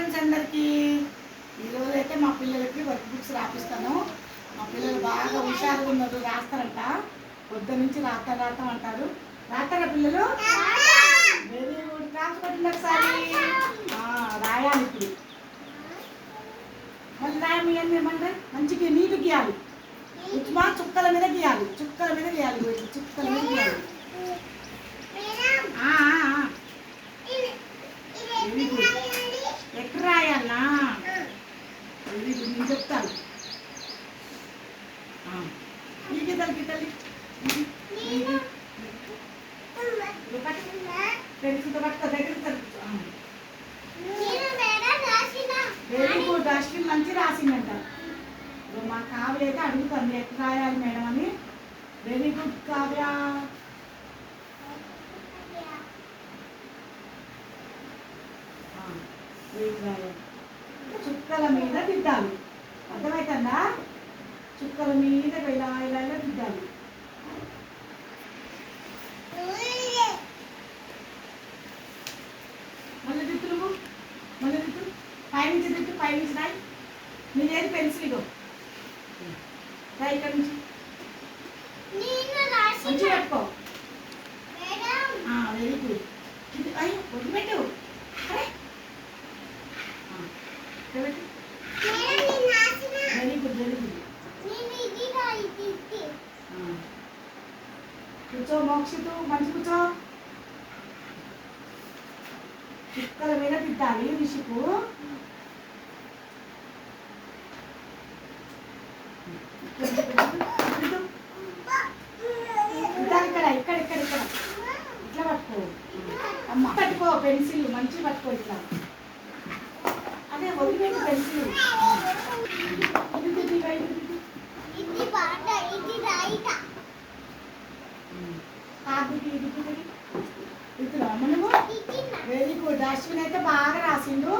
Friends అందరికీ. ఈరోజు అయితే మా పిల్లలకి వర్క్ బుక్స్ రాపిస్తాను. మా పిల్లలు బాగా హుషారుగా ఉన్నారు రాస్తారంట. పొద్దు నుంచి రాత రాతం అంటారు. రాతారా పిల్లలు? వెరీ గుడ్ క్లాస్ ఒకసారి. రాయాలి ఇప్పుడు. మళ్ళీ రాయమి ఏం ఏమంటారు మంచిగా నీటి గీయాలి. ఉప్మా చుక్కల మీద గీయాలి. చుక్కల మీద గీయాలి. చుక్కల మీద గీయాలి ఆ, ఆ, ఆ. వెరీ గుడ్ ఎక్కడ రాయాలనా వెరీ గుడ్ నేను చెప్తాను. దగ్గర వెరీ గుడ్ అశ్విన్ మంచి రాసిందంట. మా కావ్య అయితే అడుగుతుంది ఎక్కడ రాయాలి మేడం అని. Very good Kavya. వెయిట్ రాయాలి చుక్కల మీద దిద్దాలి. అర్థమవుతుందా చుక్కల మీద ఇలా ఇలా ఇలా దిద్దాలి. మళ్ళీ దిద్దు నువ్వు మళ్ళీ దిద్దు. పైనుంచి దిద్దు పైనుంచి రాయి. నీదేది పెన్సిల్ ఇగో? రాయి ఇక్కడ నుంచి. మంచి పట్టుకో. వెరీ గుడ్ అయ్యో వదిలి పెట్టు అరే ఆ, ఇక్కడ పెట్టు వెరీ గుడ్ వెరీ గుడ్ ఆ. కూర్చో మోక్షితు మంచి కూర్చో. చుక్కల మీద తిద్దాలి రిషికు ఇక్కడ పెట్టు, పెట్టు. ఇక్కడ ఇక్కడ ఇక్కడ ఇక్కడ. ఇట్లా పట్టుకో. అమ్మ పట్టుకో పెన్సిల్ మంచి పట్టుకో ఇట్లా. అదే వదిలిపెట్టు పెన్సిల్. అశ్విన్ అయితే బాగా రాసిండు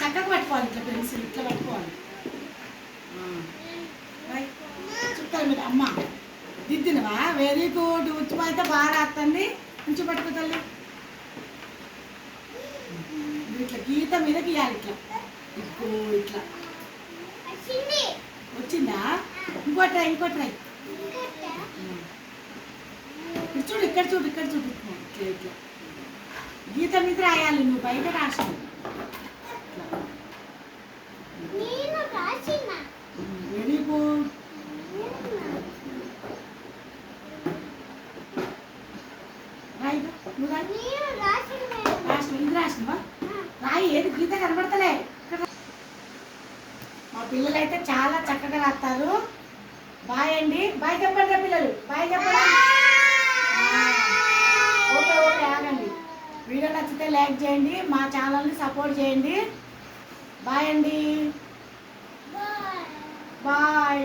చక్కగా పట్టుకోవాలి ఇట్లా పెన్సిల్ ఇట్లా పట్టుకోవాలి. చుట్టాలి మీరు మీద అమ్మ దిద్దినవా? వెరీ గుడ్ ఉచ్చుమ అయితే బాగా రాస్తుంది ఉంచి పట్టుకో తల్లి. ఇట్లా గీత మీద గీయాలి ఇట్లా. ఇట్లా. వచ్చిందా? ఇంకో ట్రై ఇంకో ట్రై ఇక్కడ చూడు ఇక్కడ చూడు ఇక్కడ చూడు. ఇట్లా ఇట్లా గీత మీద రాయాలి నువ్వు బయట రాసి వెరీ గుడ్ రాయి. రాసినవా? రాయి ఏది? గీత కనబడతలే. పిల్లలు అయితే చాలా చక్కగా రాస్తారు. బాయ్ అండి. బాయ్ చెప్పండి రా పిల్లలు. బాయ్ చెప్పండి. ఓకే ఓకే ఆగండి. వీడియో నచ్చితే లైక్ చేయండి. మా ఛానల్ని సపోర్ట్ చేయండి. బాయ్ అండి. బాయ్.